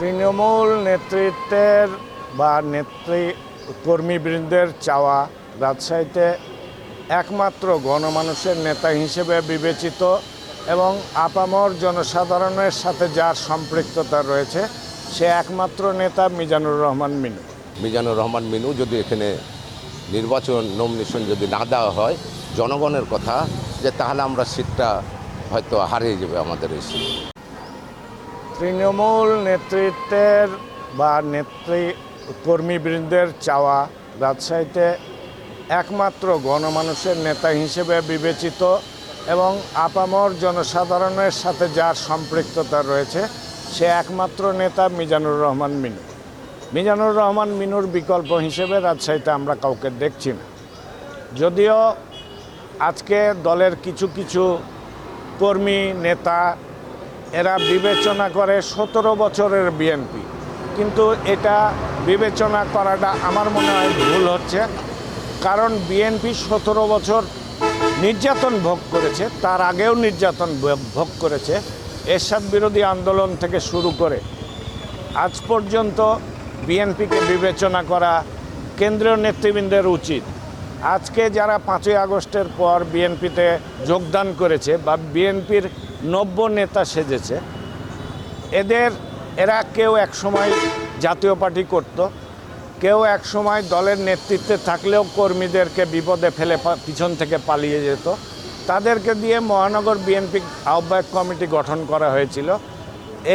তৃণমূল নেতৃত্বের বা নেত্রী কর্মীবৃন্দের চাওয়া রাজশাহীতে একমাত্র গণমানুষের নেতা হিসেবে বিবেচিত এবং আপামর জনসাধারণের সাথে যার সম্পৃক্ততা রয়েছে, সে একমাত্র নেতা মিজানুর রহমান মিনু। মিজানুর রহমান মিনু যদি এখানে নির্বাচন নমিনেশন যদি না দেওয়া হয়, জনগণের কথা যে তাহলে আমরা সিটটা হয়তো হারিয়ে যাবে আমাদের এই তৃণমূল নেতৃত্বের বা নেত্রী কর্মীবৃন্দের চাওয়া রাজশাহীতে একমাত্র গণমানুষের নেতা হিসেবে বিবেচিত এবং আপামর জনসাধারণের সাথে যার সম্পৃক্ততা রয়েছে, সে একমাত্র নেতা মিজানুর রহমান মিনু। মিজানুর রহমান মিনুর বিকল্প হিসেবে রাজশাহীতে আমরা কাউকে দেখছি না। যদিও আজকে দলের কিছু কিছু কর্মী, নেতা এরা বিবেচনা করে সতেরো বছরের বিএনপি কিন্তু এটা বিবেচনা করাটা আমার মনে হয় ভুল হচ্ছে, কারণ বিএনপি সতেরো বছর নির্যাতন ভোগ করেছে, তার আগেও নির্যাতন ভোগ- করেছে, এরশাদ বিরোধী আন্দোলন থেকে শুরু করে। আজ পর্যন্ত বিএনপিকে বিবেচনা করা কেন্দ্রীয় নেতৃবৃন্দের উচিত। আজকে যারা পাঁচই আগস্টের পর বিএনপিতে যোগদান করেছে বা বিএনপির নব্য নেতা সেজেছে, এদের, এরা কেউ একসময় জাতীয় পার্টি করত, কেউ একসময় দলের নেতৃত্বে থাকলেও কর্মীদেরকে বিপদে ফেলে পিছন থেকে পালিয়ে যেত। তাদেরকে দিয়ে মহানগর বিএনপি আহ্বায়ক কমিটি গঠন করা হয়েছিল।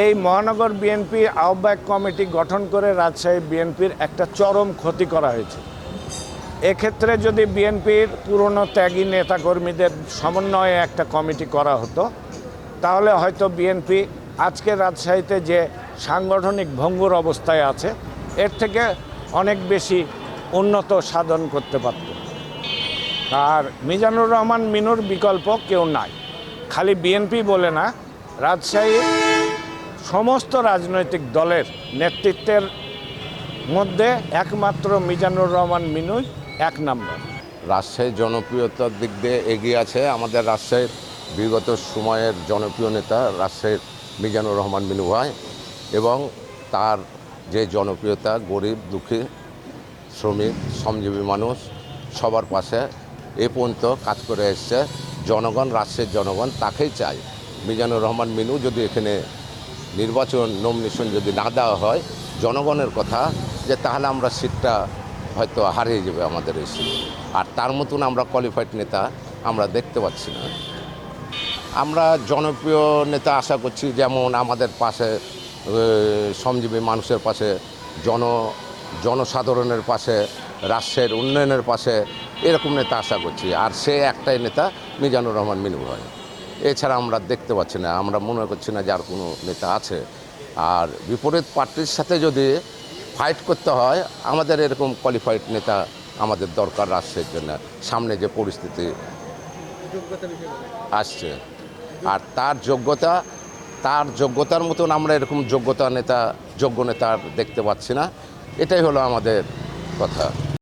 এই মহানগর বিএনপি আহ্বায়ক কমিটি গঠন করে রাজশাহী বিএনপির একটা চরম ক্ষতি করা হয়েছে। এক্ষেত্রে যদি বিএনপির পুরনো ত্যাগী নেতাকর্মীদের সমন্বয়ে একটা কমিটি করা হতো, তাহলে হয়তো বিএনপি আজকে রাজশাহীতে যে সাংগঠনিক ভঙ্গুর অবস্থায় আছে, এর থেকে অনেক বেশি উন্নত সাধন করতে পারত। আর মিজানুর রহমান মিনুর বিকল্প কেউ নাই। খালি বিএনপি বলে না, রাজশাহী সমস্ত রাজনৈতিক দলের নেতৃত্বের মধ্যে একমাত্র মিজানুর রহমান মিনুই এক নম্বর। রাজশাহীর জনপ্রিয়তার দিক দিয়ে এগিয়ে আছে আমাদের রাজশাহীর বিগত সময়ের জনপ্রিয় নেতা রাজশাহীর মিজানুর রহমান মিনু ভাই এবং তার যে জনপ্রিয়তা, গরিব, দুঃখী, শ্রমিক, শ্রমজীবী মানুষ সবার পাশে এ পর্যন্ত কাজ করে এসছে। জনগণ, রাজশাহীর জনগণ তাকেই চায়। মিজানুর রহমান মিনু যদি এখানে নির্বাচন নমিনেশন যদি না দেওয়া হয়, জনগণের কথা যে তাহলে আমরা সিটটা হয়তো হারিয়ে যাবে আমাদের এই সিট আর তার মতন আমরা কোয়ালিফাইড নেতা আমরা দেখতে পাচ্ছি না। আমরা জনপ্রিয় নেতা আশা করছি যেমন আমাদের পাশে শ্রমজীবী মানুষের পাশে, জন, জনসাধারণের পাশে, রাষ্ট্রের উন্নয়নের পাশে এরকম নেতা আশা করছি। আর সে একটাই নেতা মিজানুর রহমান মিনু ভাই। এছাড়া আমরা দেখতে পাচ্ছি না, আমরা মনে করছি না যার কোনো নেতা আছে। আর বিপরীত পার্টির সাথে যদি ফাইট করতে হয় আমাদের এরকম কোয়ালিফাইড নেতা আমাদের দরকার রাষ্ট্রের জন্য। সামনে যে পরিস্থিতি আসছে। আর তার যোগ্যতা তার যোগ্যতার মতন আমরা এরকম যোগ্যতা নেতা যোগ্য নেতা দেখতে পাচ্ছি না। এটাই হলো আমাদের কথা।